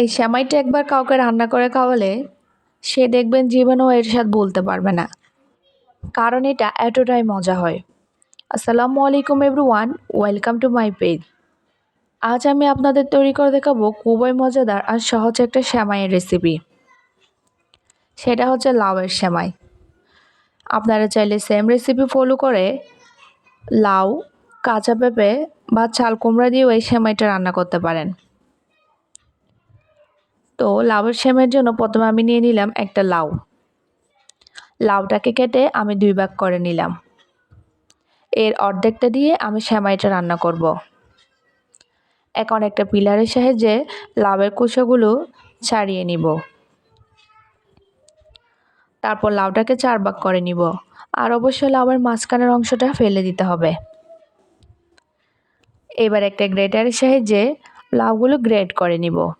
এই শ্যামাইটা একবার কাউকে রান্না করে খাওয়ালে সে দেখবেন জীবনেও এর সাথে বলতে পারবে না। কারণ এটা এতটাই মজা হয়। আসসালামু আলাইকুম everyone, welcome to my page. আজ আমি আপনাদের তৈরি করে দেখাবো খুবই মজাদার আর সহজ একটা শ্যামাইয়ের রেসিপি। সেটা হচ্ছে লাউয়ের শ্যামাই। আপনারা চাইলে সেম রেসিপি ফলো করে লাউ, কাঁচা পেঁপে বা চাল কুমড়া দিয়েও এই শ্যামাইটা রান্না করতে পারেন। তো লাউয়ের শ্যামের জন্য প্রথমে আমি নিয়ে নিলাম একটা লাউ। লাউটাকে কেটে আমি দুই ভাগ করে নিলাম। এর অর্ধেকটা দিয়ে আমি শ্যামাইটা রান্না করব। এখন একটা পিলারের সাহায্যে লাউয়ের কুচোগুলো ছাড়িয়ে নিব। তারপর লাউটাকে চার ভাগ করে নিব। আর অবশ্যই লাউয়ের মাঝখানের অংশটা ফেলে দিতে হবে। এবার একটা গ্রেটারের সাহায্যে লাউগুলো গ্রেট করে নিব।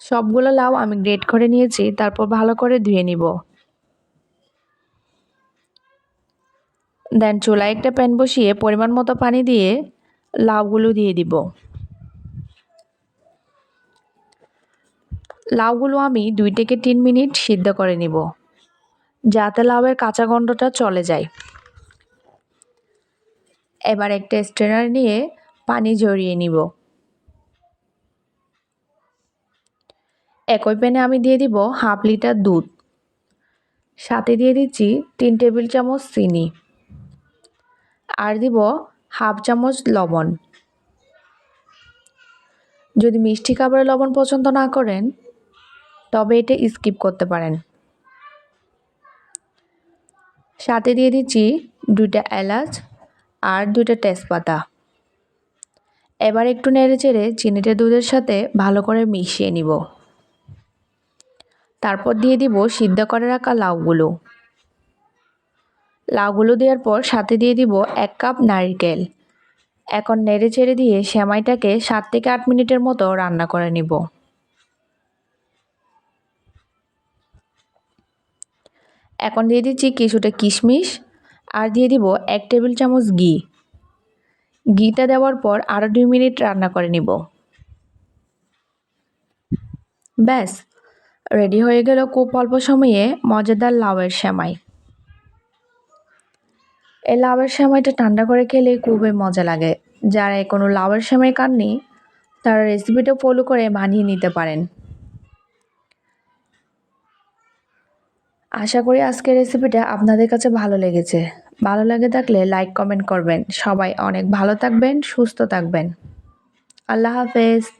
সবগুলো লাউ আমি গ্রেট করে নিয়েছি, তারপর ভালো করে ধুয়ে নিব। দেন চুলায় একটা প্যান বসিয়ে পরিমাণ মতো পানি দিয়ে লাউগুলো দিয়ে দিব। লাউগুলো আমি দুই থেকে তিন মিনিট সিদ্ধ করে নিব, যাতে লাউয়ের কাঁচা গন্ধটা চলে যায়। এবার একটা স্ট্রেনার নিয়ে পানি ঝরিয়ে নিব। একই প্যানে আমি দিয়ে দিব হাফ লিটার দুধ। সাথে দিয়ে দিচ্ছি তিন টেবিল চামচ চিনি। আর দিব হাফ চামচ লবণ। যদি মিষ্টি খাবারে লবণ পছন্দ না করেন, তবে এটা স্কিপ করতে পারেন। সাথে দিয়ে দিচ্ছি দুইটা এলাচ আর দুইটা তেজপাতা। এবার একটু নেড়ে চেড়ে চিনিটা দুধের সাথে ভালো করে মিশিয়ে নিব। তারপর দিয়ে দিব সিদ্ধ করে রাখা লাউগুলো। লাউগুলো দেওয়ার পর সাথে দিয়ে দিব এক কাপ নারিকেল। এখন নেড়ে ছেড়ে দিয়ে সেমাইটাকে সাত থেকে আট মিনিটের মতো রান্না করে নিব। এখন দিয়ে দিচ্ছি কিছুটা কিশমিশ আর দিয়ে দিব এক টেবিল চামচ ঘি। ঘিটা দেওয়ার পর আরও দুই মিনিট রান্না করে নিব। ব্যাস। রেডি হয়ে গেল খুব অল্প সময়ে মজাদার লাউয়ের সেমাই। এই লাউয়ের সেমাইটা ঠান্ডা করে খেলে খুবই মজা লাগে। যারা কোনো লাউয়ের সেমাই খাননি, তারা রেসিপিটা ফলো করে বানিয়ে নিতে পারেন। আশা করি আজকের রেসিপিটা আপনাদের কাছে ভালো লেগেছে। ভালো লাগে থাকলে লাইক কমেন্ট করবেন। সবাই অনেক ভালো থাকবেন, সুস্থ থাকবেন। আল্লাহ হাফেজ।